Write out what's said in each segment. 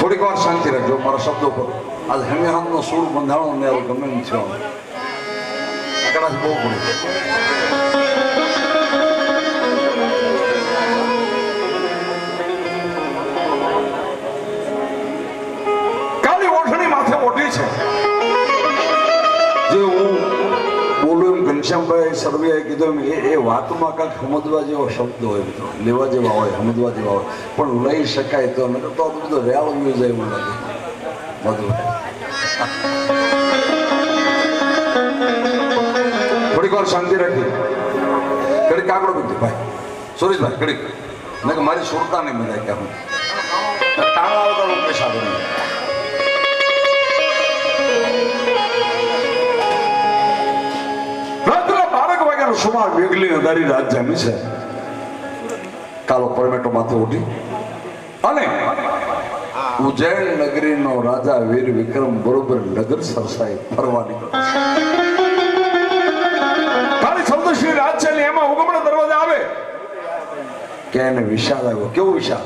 थोड़ी बार शांति रख जो मार शब्दों पर आज हम यहाँ ना सूर बंधारों में और गमें निचे आओ ઘનશ્યામભાઈ સરવૈયાએ કીધું એ વાતમાં કાંઈક સમજવા જેવો શબ્દ હોય મિત્રો. લેવા જેવા હોય સમજવા જેવા હોય. પણ લઈ શકાય તો તો બધો રેલ જાય એવું લાગે. બધું થોડીક વાર શાંતિ રાખી. ઘડીક કાગડો બીજું ભાઈ. સુરેશભાઈ, ઘડીક. મેં કે મારી સુરતા નહીં મજા કે હું આવતા આવે હું પૈસા સુમાર વેગલી અંધારી રાત જામી છે. કાલો પરમેટો માથે અને ઉજ્જૈન નગરીનો રાજા વીર વિક્રમ બરોબર નગર સરસાઈ ફરવા નીકળ્યો સૌદશ્રી રાત છે એમાં ઉગમણા દરવાજા આવે. કે એને વિશાલ આવ્યો. કેવો વિશાલ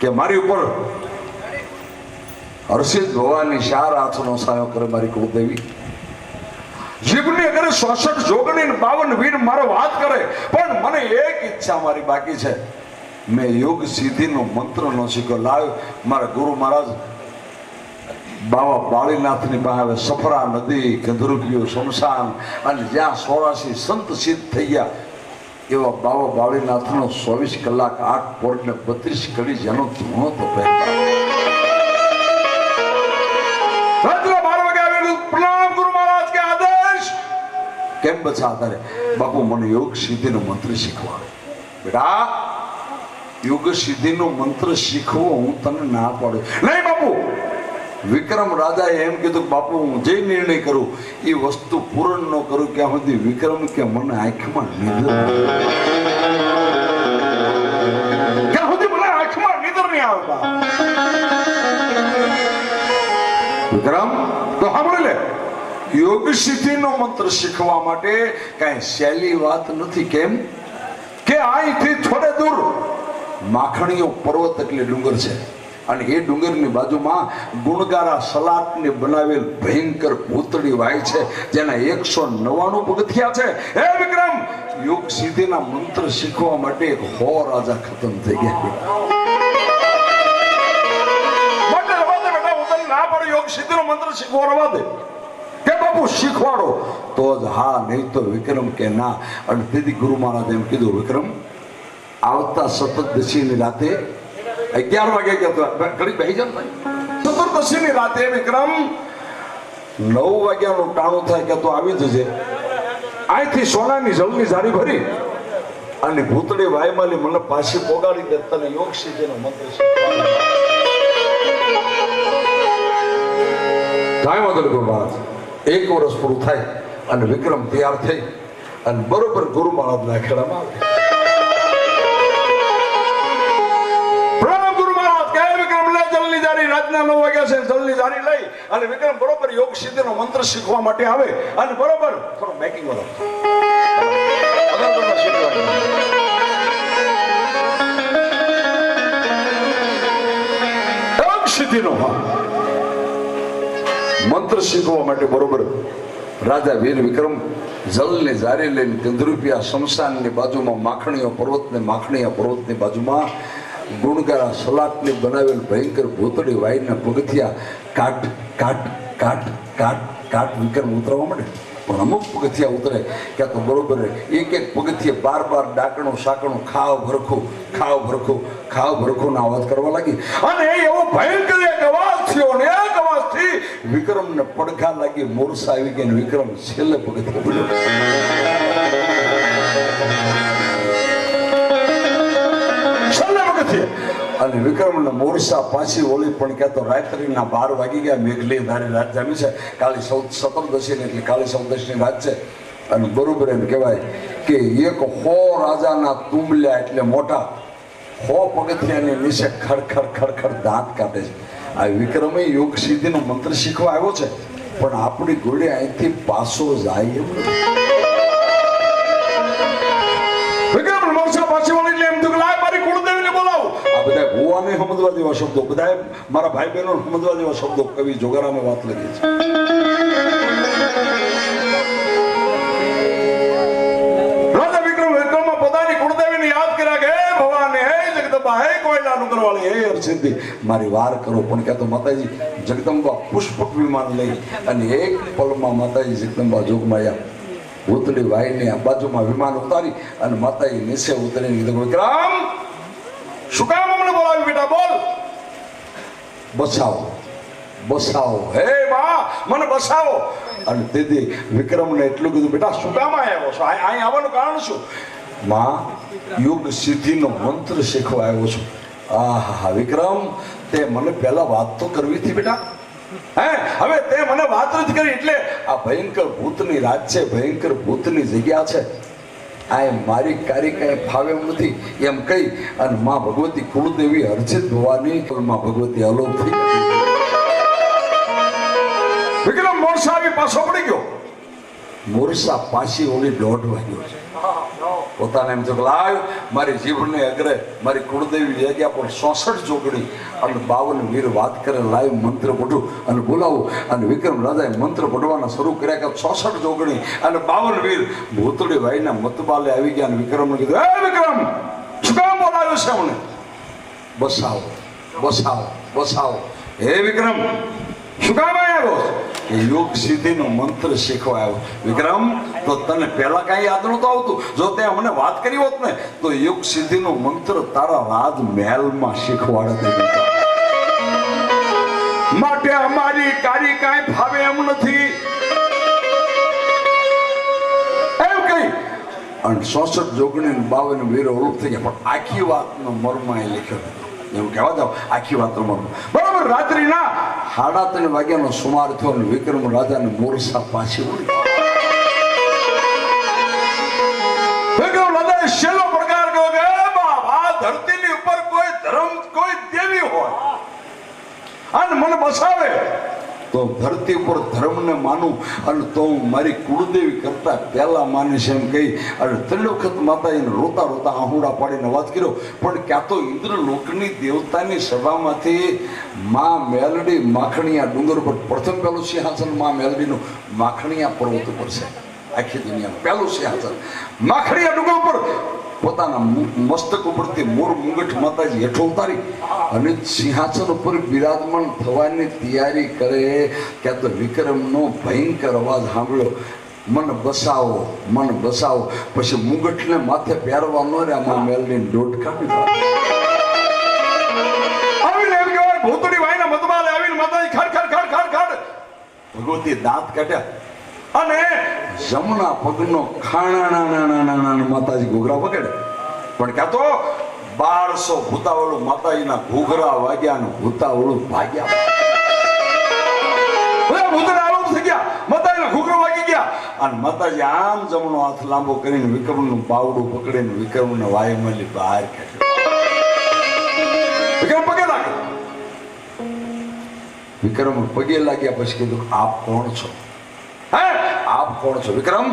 કે મારી ઉપર હર્ષિત ભવાની શાર હાથનો સાયો કરે મારી કુળદેવી? જીભની અગર ચોસઠ જોગણી પાવન વીર મારો વાત કરે, પણ મને એક ઈચ્છા મારી બાકી છે. મેં યોગ સિદ્ધિનો મંત્ર નો લાવ્યો. લાવ મારા ગુરુ મહારાજ બાવા બાળીનાથની પાસે સફરા નદી ગંધરૂપિયો શમશાન, અને જ્યાં સોળાસી સંત સિદ્ધ થઈ ગયા, એવા બાવા બાળીનાથનો ચોવીસ કલાક આઠ પોર્ટને બત્રીસ કડી જેનો ધૂણો તો પહેરતા કેમ બચા તારે? બાપુ, મને યોગ સિદ્ધિનો મંત્ર શીખવાડો. બેટા, યોગ સિદ્ધિનો મંત્ર શીખવો હું તને ના પાડું. નહીં બાપુ, વિક્રમ રાજાએ એમ કીધું કે બાપુ, હું જે નિર્ણય કરું, એ વસ્તુ પૂરણ ન કરું ક્યાં સુધી વિક્રમ કે મને આંખમાં નીંદર ક્યાં સુધી મને આંખમાં નીંદર નહીં આવે વિક્રમ, તો સાંભળી લે. યોગ સિદ્ધિનો મંત્ર શીખવા માટે કઈ સહેલી વાત નથી, કેમ? કે અહીંથી થોડે દૂર માખણીઓ પર્વત એટલે ડુંગર છે. અને એ ડુંગરની બાજુમાં ગુણગારા સલાટને બનાવેલ ભયંકર પૂતળી વાય છે, જેના એકસો નવ્વાણું પગથિયા છે. હે વિક્રમ! યોગ સિદ્ધિના મંત્ર શીખવા માટે એક હો રાજા ખતમ થઈ ગયા. યોગ સિદ્ધિનો મંત્ર શીખવા રવા દે કે બાપુ, શીખવાડો. તો જ હા, નહીં તો વિક્રમ કે ના. અને તેથી ગુરુ મહારાજ એમ કીધું, વિક્રમ, આવતા સપ્તદશીની રાતે અગિયાર વાગે ગયો ઘડી બેસી જાવ ને ચતુર્દશીની રાતે, વિક્રમ, નવ વાગ્યાનું ટાણું થાય કે તો આવી જજે. અહીંથી સોનાની જળની જારી ભરી અને ભૂતળી વાયમાલી મને પાછી પોગાડી દે, તને યોગ સિદ્ધિનો મંત્ર શીખવાડું. ગુરુ મહારાજ એક વર્ષ પૂરું થાય અને વિક્રમ તૈયાર થઈ અને બરોબર ગુરુ મહારાજના ખેડામાં આવે. જલની નવ વાગ્યા છે જલની જારી લઈ. અને વિક્રમ બરોબર યોગ સિદ્ધિનો મંત્ર શીખવા માટે આવે અને બરોબર બેકિંગ વાળો. સિદ્ધિનો હા મંત્ર શીખવા માટે બરોબર રાજા વીર વિક્રમ જલને જારી લઈને ગંધરૂપિયા શમશાનની બાજુમાં માખણીઓ પર્વતને માખણીયા પર્વતની બાજુમાં ગુણગારા સલાટની બનાવેલ ભયંકર ભૂતળી વાઈના પગથિયા કાટ કાટ કાટ કાટ કાટ વિક્રમ ઉતરવા માંડે. પણ અમુક પગથિયા ઉતરે ક્યાં તો બરોબર એક એક પગથિયે બાર બાર ડાકણું, સાકણું, ખાવ ભરખું ખાવ ભરખું ખાવ ભરખું ના અવાજ કરવા લાગી. અને એવો ભયંકર એક અવાજ થયો ને વિક્રમને પડઘા લાગી મોરસા આવી ને વિક્રમ છેલ્લે પગથિયે અને વિક્રમને મોરસા પાછી ઓલી પણ કહેતો રાત્રિના બાર વાગી ગયા મેઘલી ધારી રાત જામી છે. કાલી સૌ સતરદશી એટલે કાલી સૌદશની રાત છે. અને બરોબર એમ કહેવાય કે એક હો રાજાના તુંબલ્યા એટલે મોટા, હો પગથિયાની નીચે ખડખડ ખડખડ દાંત કાઢે છે. આ વિક્રમે યોગ સિદ્ધિનો મંત્ર શીખવા આવ્યો છે. પણ આપણી ઘોડી અહીંથી પાછો જાય એમ વિક્રમ શબ્દો બધા મારા ભાઈ બહેનો સમજવા જેવા શબ્દો, કવિ જોગારામે વાત લખી છે. રાજા વિક્રમ, વિક્રમમાં પોતાની યાદ કર્યા કે, હે ભવાની, હે જગદંબા, હે કોયલા નુગરવાળી હે હરસિદ્ધિ મારી વાર કરો, પણ કહેતો માતાજી, જગદંબા પુષ્પક વિમાન લઈ અને એક પલમાં માતાજી જગદંબા જોગમાયા ભૂતળી વાઈને આ બાજુમાં વિમાન ઉતારી અને માતાજી નીચે ઉતરીને કીધું, વિક્રમ, શું કામ અમને બોલાવી બેટા? બોલ. બસાવો બસાવો. હે બા, મને બસાવો. અને તેથી વિક્રમને એટલું કીધું, બેટા, શું કામ આવ્યો છો? અહીં આવવાનું કારણ શું? માં, યુગ સિદ્ધિનો મંત્ર શીખવા આવ્યો છું. આહા વિક્રમ, તે મને પહેલા વાત તો કરવી હતી બેટા. હે, હવે તે મને વાત નથી કરી એટલે આ ભયંકર ભૂતની રાત છે, ભયંકર ભૂતની જગ્યા છે. આ એમ મારી કાર્ય કાંઈ ફાવે એમ નથી, એમ કહી અને માં ભગવતી કુળદેવી હર્ષિત ભવાની માં ભગવતી અલોપ થઈ વિક્રમ, મોરસા આવી પાછો પડી ગયો. મોરસા પાછી ઓલી દોઢ વાગ્યો છે. પોતાને એમ થયું લાવ, મારી જીભને અગ્રે, મારી કુળદેવી જગ્યા પર ચોસઠ જોગડી અને બાવન વીર વાત કરે લાઈવ મંત્ર પઢું અને બોલાવું. અને વિક્રમ રાજાએ મંત્ર પઢવાના શરૂ કર્યા કે ચોસઠ જોગણી અને બાવન વીર ભૂતળી ભાઈના મતબાલે આવી ગયા અને વિક્રમને કીધું, હે વિક્રમ, શું કામ બોલાવ્યો છે મને બસાવો બસાવો બસાવો. હે વિક્રમ, શું કામ આવ્યો યોગ સિદ્ધિનો મંત્ર શીખવા આવ્યો. વિક્રમ, તો તને પહેલા કાંઈ યાદ નહોતું આવતું? જો તે મને વાત કરી હોત ને, તો યોગ સિદ્ધિનો મંત્ર તારા રાજ મહેલમાં શીખવાડે માટે અમારી કારી કાંઈ ભાવે એમ નથી. એમ કઈ અને ચોસઠ જોગણી બાવન વીરો ઓળખ થઈ ગયા. પણ આખી વાતનો મર્મ એ લખ્યો. એવું કહેવા જાવ આખી વાત રમવાનું બરાબર, રાત્રિના સાડા ત્રણ વાગ્યાનો સુમાર થયો અને વિક્રમ રાજાને મોરસા પાછી વિક્રમ રાજાએ છેલ્લો પડકાર કર્યો કે, "એ આ ધરતીની ઉપર કોઈ ધર્મ, કોઈ દેવી હોય. અને મને બસાવે. તો ધરતી ઉપર ધર્મને માનું અને તો હું મારી કુળદેવી કરતાં પહેલાં માનીશ એમ કહી અને ત્રણ વખત માતાજીને રોતા રોતા આહુડા પાડીને વાત કર્યો. પણ ક્યાં તો ઇન્દ્રલોકની દેવતાની સભામાંથી મા મેલડી માખણીયા ડુંગર પર પ્રથમ પહેલું સિંહાસન મા મેલડીનું માખણીયા પર્વત ઉપર છે. આખી દુનિયા પહેલું સિંહાસન. માખણીયા ડુંગર ઉપર પોતાના મસ્તક ઉપરથી મોર મુંગઠ માતાજી હેઠો ઉતારી અને સિંહાસન ઉપર બિરાજમાન થવાની તૈયારી કરે કે તો વિક્રમનો ભયંકર અવાજ સાંભળ્યો. મન બસાવો મન બસાવો. પછી મુંગટને માથે પહેરવાનો રે આમાં મેલની ડોટ કાઢી ભૂતડી કહેવાય ભૂતળી આવીને માતાજી ખડ ખડ ખડ ખડ ખડ. ભગવતી દાંત કાઢ્યા. અને જમણા પગનો ખાણા માતાજી ઘૂઘરા પકડે. પણ ક્યાં તો બારસો ભૂતાવળું માતાજીના ઘૂઘરા વાગ્યા ભૂતાવળું ભાગ્યા. થઈ ગયા. માતાજીના ઘૂઘરા વાગી ગયા. અને માતાજી આમ જમણો હાથ લાંબો કરીને વિક્રમનું બાવડું પકડીને વિક્રમને વાયુમલી બહાર કાઢ્યો. વિક્રમ પગે લાગે વિક્રમ પગે લાગ્યા પછી કીધું, આપ કોણ છો? આપ કોણ છો? વિક્રમ,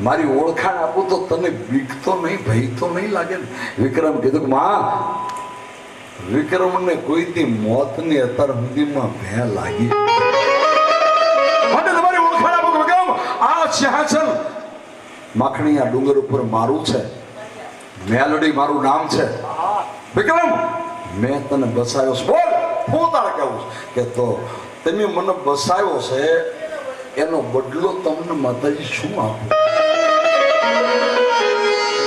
મારી ઓળખાણ આપું તો તને બીક તો નહીં, ભય તો નહીં લાગે ને. વિક્રમ કીધું કે, માં, વિક્રમને કોઈથી મોતની અત્યાર સુધીમાં ભે લાગી? તમારી ઓળખાણ આપો વિક્રમ, આ સિંહાસન આ ડુંગર ઉપર મારું છે. મેલડી મારું નામ છે. વિક્રમ, મેં તને બસાયો બોલ, હું તારે કહેવું છે કે તો તમે મને બસાયો છે એનો બદલો તમને માતાજી શું આપું?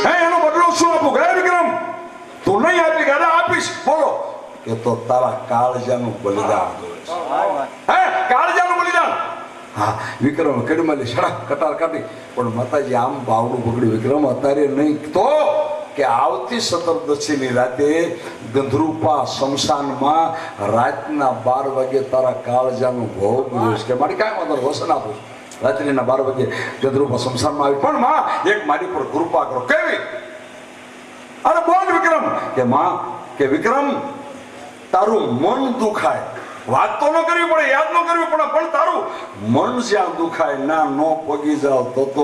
હે એનો બદલો શું આપું? ગયા વિક્રમ? તું નહીં આપી અરે આપીશ. બોલો. કે તો તારા કાળજાનું બલિદાન હે કાળજાનું બલિદાન? હા વિક્રમ કડીમાલી સડક કટાર કાઢી પણ માતાજી આમ બાવડું પકડ્યું વિક્રમ અત્યારે નહીં. તો કે આવતી સતરદશીની રાતે ગંધરૂપા શમશાનમાં રાતના બાર વાગે તારા કાળજાનું ભોગ જોઈશ કે મારી કાંઈ વાંધો વસન આપું. રાત્રિના બાર વાગે ગંધરૂપા શમશાનમાં આવી. પણ માં, એક મારી પર કૃપા કરો. કેવી? અરે બોલ વિક્રમ. કે માં, કે વિક્રમ, તારું મન દુખાય. વાત તો ન કરવી પડે, યાદ ન કરવી પડે, પણ તારું મન જ્યાં દુખાય, ના, નો પગી જાવ, તો તો